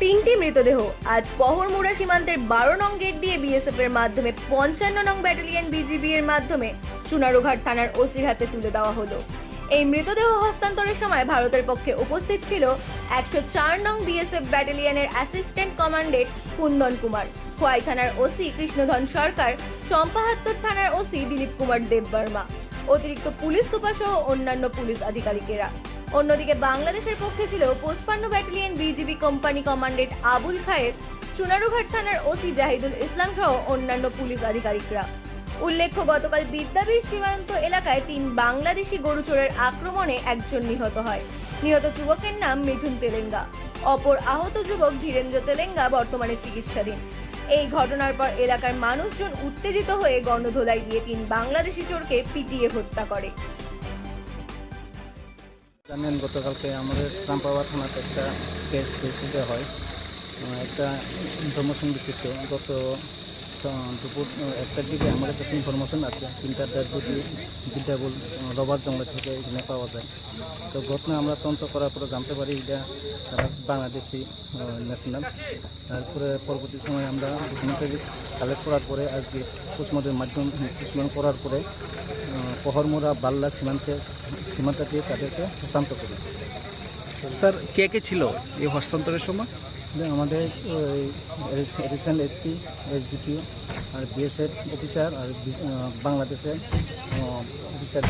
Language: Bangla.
তিনটি মৃতদেহ। আজ পহরমুড়া সীমান্তের বারো নং গেট দিয়ে বিএসএফ এর মাধ্যমে পঞ্চান্ন নং ব্যাটালিয়ন বিজিবি এর মাধ্যমে চুনারুঘাট থানার ওসির হাতে তুলে দেওয়া হলো। এই মৃতদেহ হস্তান্তরের সময় ভারতের পক্ষে উপস্থিত ছিল একশো চার নং বিএসএফ ব্যাটালিয়নের অ্যাসিস্ট্যান্ট কমান্ডেন্ট কুন্দন কুমার। খোয়াই থানার ওসি কৃষ্ণধন সরকার, চম্পাহাত্তর থানার ওসি দিলীপ কুমার দেববর্মা। অতিরিক্ত পুলিশ সুপার সহ অন্যান্য পুলিশ আধিকারিকেরা। অন্যদিকে বাংলাদেশের পক্ষে ছিল পঁচপান্ন battalion BGB company commandant Abul Khayer, Chunarughat থানার ওসি জাহিদুল ইসলাম সহ অন্যান্য পুলিশ আধিকারিকরা। উল্লেখ্য, গতকাল বিদ্যাবীর সীমান্ত এলাকায় তিন বাংলাদেশি গরু চোরের আক্রমণে একজন নিহত হয়। নিহত যুবকের নাম মিঠুন তেলেঙ্গা। অপর আহত যুবক ধীরেন্দ্র তেলেঙ্গা বর্তমানে চিকিৎসাধীন। এই ঘটনার পর এলাকার মানুষজন উত্তেজিত হয়ে গণধোলাই দিয়ে তিন বাংলাদেশি চোরকে পিটিয়ে হত্যা করে। জানেন, গতকালকে আমাদের চাম্পাওয়া থানাতে একটা কেস রেজিস্টার হয়। একটা ইনফরমেশন দিতেছে গত দুপুর একটার দিকে আমার কাছে ইনফরমেশন আছে। তিনটার দেড় দুটি বিদ্যাবুল রবার জঙ্গল থেকে এখানে পাওয়া যায়। তো ঘটনা আমরা তদন্ত করার পরে জানতে পারি, এটা তারা বাংলাদেশি ন্যাশনাল তারপরে পরবর্তী সময় আমরা কালেক্ট করার পরে আজকে পোস্টমর্টের মাধ্যম, পোস্টমর্টম করার পরে পহরমোড়া বাল্লা সীমান্তে সীমান্ত দিয়ে তাদেরকে হস্তান্তর করি স্যার কে কে ছিল এই হস্তান্তরের সময়? আমাদের এডিশনাল এসপি এসডিপিও আর বিএসএফ অফিসার আর বাংলাদেশের অফিসার